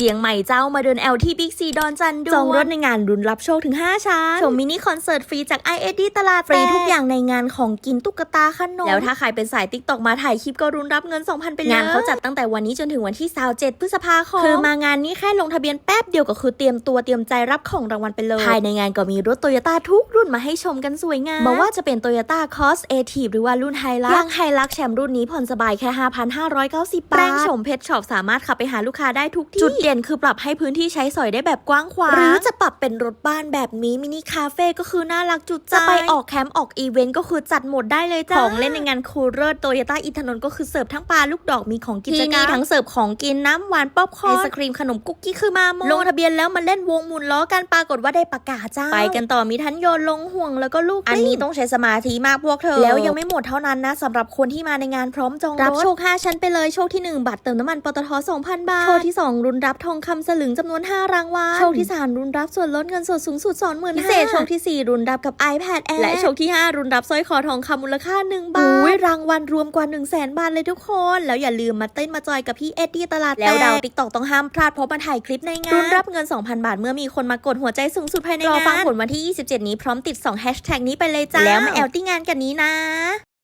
เชียงใหม่เจ้ามาเดินแอลที่บิ๊กซีดอนจันดูจองรถในงานรุนรับโชคถึง 5 ชั้น ชมมินิคอนเสิร์ตฟรีจาก i อเอตลาดฟรีทุกอย่างในงานของกินตุ๊กตาขนม แล้วถ้าใครเป็นสายติ๊กตอกมาถ่ายคลิปก็รุนรับเงิน 2,000 ไปเลย งานเขาจัดตั้งแต่วันนี้จนถึงวันที่27พฤษภาคมคือมางานนี้แค่ลงทะเบียนแป๊บเดียวก็คือเตรียมตัวเตรียมใจรับของรางวัลไปเลย ภายในงานก็มีรถโตโยต้าทุกรุ่นมาให้ชมกันสวยงามบอกว่าจะเป็นโตโยต้าคอสเอทีหรือว่ารุ่นไฮลักอย่างไฮลักแชมป์รุ่นนี้ผ่อนสบายแค่5,590บาทแปลงโฉมเพชรช็อปสามารถขับไปหาลูกค้าได้ทุกที่จุดเด่นคือปรับให้พื้นที่ใช้สอยได้แบบกว้างขวางหรือจะปรับเป็นรถบ้านแบบนี้มินิคาเฟ่ก็คือน่ารักจุดใจจะไปออกแคมป์ออกอีเวนต์ก็คือจัดหมดได้เลยจ้าของเล่นในงานคูลเลอร์โตโยต้าอินทนนท์ก็คือเสิร์ฟทั้งปลาลูกดอกมีของกินที่นี่ทั้งเสิร์ฟของกินน้ำหวานป๊อปคอร์นไอศครีมขนมกุ๊กกี้คือมาหมดลงทะเบียนแล้วมาเล่นวงหมุนล้อกันปรากฏว่าได้ประกาศจ้าไปกันต่อมีทั้งโยนลงห่วงแล้วก็ลูกอันนี้ต้องใช้สมาธิมากพวกเธอ แล้วยังไม่หมดเท่านั้นนะสำหรับคนที่มาในงานพร้อมจองรถรับโชค5ชั้นไปเลยโชคที่ 1 บัตรเติมน้ำมันปตท2,000 บาทโชคที่ 2 รุนรับทองคำสลึงจำนวน 5 รางวัลโชคที่ 3 รุนรับส่วนลดเงินสดสูงสุด20,000พิเศษโชคทีสี่ 4 รุนรับกับ iPad Air และโชคที่ 5 รุนรับสร้อยคอทองคำมูลค่า 1 บาทอุ้ยรางวัลรวมกว่า 1 0 0 0 0แบาทเลยทุกคน แล้วอย่าลืมมาเต้นมาจอยกับพี่เอ็ดดี้ตลาดแล้วดาวติ๊กตอกต้องห้ามพลาดเพราะมาถ่ายคลิปในงานรุนรับเงิน 2,000 บาทเมื่อมีคนมากดหัวใจสูงสุดภายในงานรอฟังผลวันที่ 27 นี้พร้อมติด2แฮชแท็กนี้ไปเลยจ้าแล้วมาแอลตี้งานกันนี้นะ